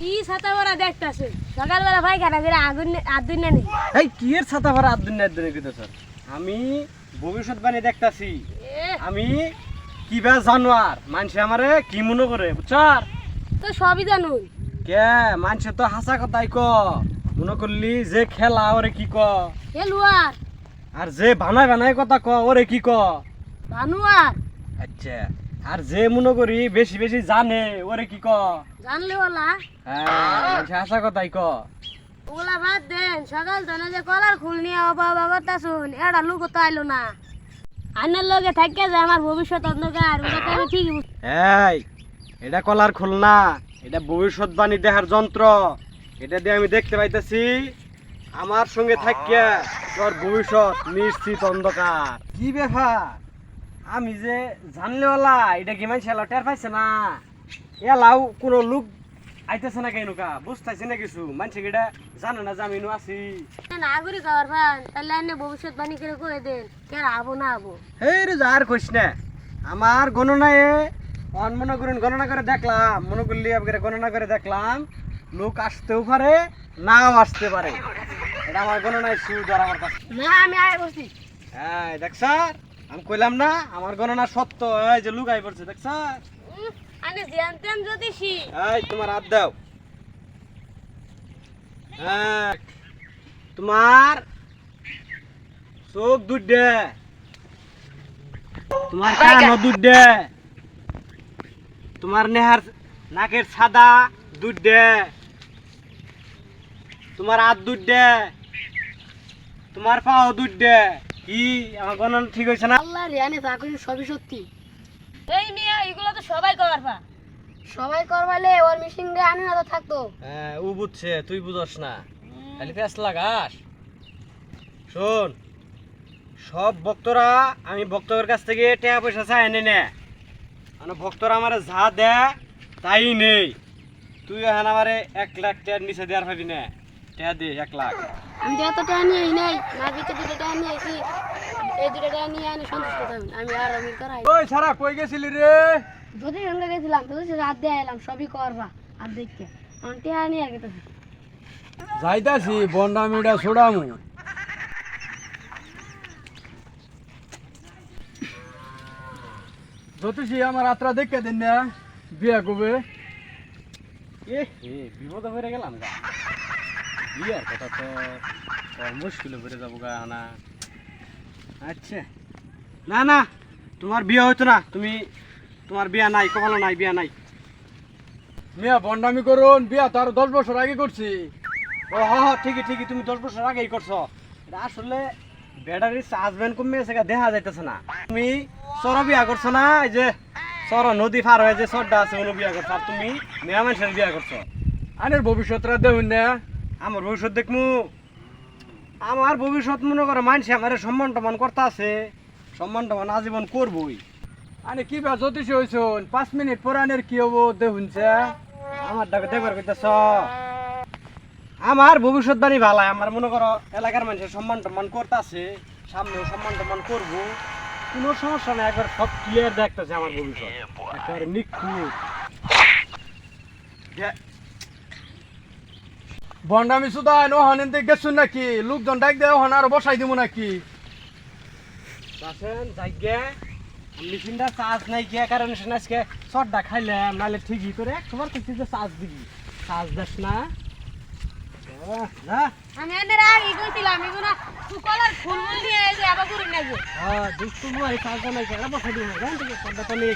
কি ছাতা বড়া দেখতাছে? সকালবেলা ভাই খানা করে আগুন আদুন না নেই। এই কি এর ছাতা ভরা কিন্তু স্যার আমি ভবিষ্যৎবাণী দেখতাছি। আমি কিবা জানোয়ার মানুষে আমারে কি মনে করে বুঝছার তো সবই জানুন কে? মানুষে তো হাসা কথাই ক। মনে করলি যে খেলা ওরে কি ক? খেলুয়ার আর যে বানাই বানাই কথা ক ওরে কি ক? আচ্ছা। আর যে মনে করি বেশি বেশি জানে ওরে কি ক? জানলে ওলা হ্যাঁ হাসা কথাই ক। ওগুলা বাদ দেন সকাল তো যে কলার খুল নিয়ে অবা অবা করতাছুন এটা লোক তো আইলো না। আইনের লগে থাকে যে আমার ভবিষ্যৎ অন্ধকার ওটা তো আমি এই এটা কলার খুলনা এটা ভবিষ্যৎবাণী দেখার যন্ত্র। এটা দিয়ে আমি দেখতে পাইতেছি আমার সঙ্গে থাকিয়া তোর ভবিষ্যৎ নিশ্চিত অন্ধকার। কি ব্যাপার? আমি যে জানলেওয়ালা এটা কি মানুষ টের পাইছে না? এলাও কোনো লোক আইতেছে না কেনুকা বুঝতেছে না কিছু। মানুষ এটা জানে না ইনু আছি। নাগরিক হওয়ার ফান তাহলে আইনে ভবিষ্যৎ বাণী করে কয়ে দেন কে আবো না আবো। হে রে যার কইস না। আমার গণনায় অন মনে করুন গণনা করে দেখলাম মনে করলি আপনাকে গণনা করে দেখলাম লোক আসতেও পারে নাও আসতে পারে। এটা আমার গণনায় সুদর আমার কাছে। না আমি আয় বসছি হ্যাঁ দেখ স্যার আমি কইলাম না আমার গণনা সত্য। এই যে লোক আই পড়ছে দেখ স্যার। আনে জানতেন জ্যোতিষী। এই তোমার হাত দাও। হ্যাঁ তোমার চোখ দুধে তোমার কান দুধে তোমার নেহার নাকের সাদা দুধে তোমার হাত দুধে তোমার পাও দুধে কি আমার গণনা ঠিক হয়েছে না? আল্লাহ রিয়ানে চাকরি সবই সত্যি। এই মিয়া এগুলো তো সবাই করার পা। সবাই করবালে ওর মিশিং রে আনে না তো থাকতো। হ্যাঁ ও বুঝছে তুই বুঝস না। খালি ফেস লাগাস। শোন সব ভক্তরা আমি ভক্তদের কাছ থেকে টাকা পয়সা চাই এনে নে। মানে ভক্তরা আমার যা দেয় তাই নেই। তুই এখন আমারে এক লাখ টাকার নিচে দেওয়ার ভাবি না। টাকা দে এক লাখ। আমি তো এত টাকা নিয়ে নাই না ভিতরে টাকা নিয়ে এই দুটো টাকা নিয়ে আনি সন্তুষ্ট থাকবেন আমি আর আমি করাই ওই সারা কই গেছিলি রে? যদি সঙ্গে গেছিলাম তো সে রাত দিয়ে এলাম সবই করবা আর দেখতে। আমি টাকা নিয়ে আর গেতেছি। যাইতাছি বন্ডামিটা ছোড়ামু। জ্যোতিষী আমার আত্রা দেখে দিন না বিয়া কবে এ হে বিপদে পড়ে গেলাম গা। বিয়ার কথা তো মুশকিল পড়ে যাব গা না। আচ্ছা। না না তোমার বিয়ে হইতো না। তুমি তোমার বিয়া নাই কখনো নাই বিয়া নাই। মিয়া বন্ডামি করুন বিয়া তো আরও দশ বছর আগে করছি। ও হ ঠিকই ঠিকই তুমি দশ বছর আগেই করছ। এটা আসলে ব্যাটারির চার্জম্যান কমে গা, দেখা যাইতেছে না। তুমি সর বিয়া করছ না এই যে সর নদী পার হয়ে যে সরটা আছে ওনো বিয়া করছ। আর তুমি মেয়া মানুষের বিয়া করছ। আনের ভবিষ্যৎরা দেখুন না। আমার ভবিষ্যৎ দেখমু। আমার ভবিষ্যৎ মনে করো মানুষ আমার সম্মান টমান করতে আছে। সম্মান টমান আজীবন করবই। আনে কি বা জ্যোতিষী হয়েছুন পাঁচ মিনিট পরে আনের কি হব দেখুনছে আমার ডাকে দেখবার কইতেছ? আমার ভবিষ্যৎবাণী ভালাই, আমার মনে করো এলাকার মানুষের সম্মান টম্মান করতেছে সামনেও সম্মান টম্মান করব। কোনো সমস্যা নেই, একবার সব ক্লিয়ার দেখতেছে আমার ভবিষ্যৎ। একেবারে বন্ডামি সুদা নো হনেন গেছুন নাকি? লোকজন ডাক দেয় হন আর বসাই দিব নাকি? আসেন যাইগে মেশিনটা চার্জ নাই কি কারণে শুনে আজকে চটটা খাইলাম নাহলে ঠিকই করে তোমার কাছে যে চার্জ দিবি। চার্জ দেস না। আমি আনের আগে কইছিলাম এগুলো সুকলার ফুল ফুল দিয়ে এই যে আবার করি না যে হ্যাঁ দুষ্টু মই চার্জ নাই কেন বসাই দিব জান থেকে চটটা তো নিয়ে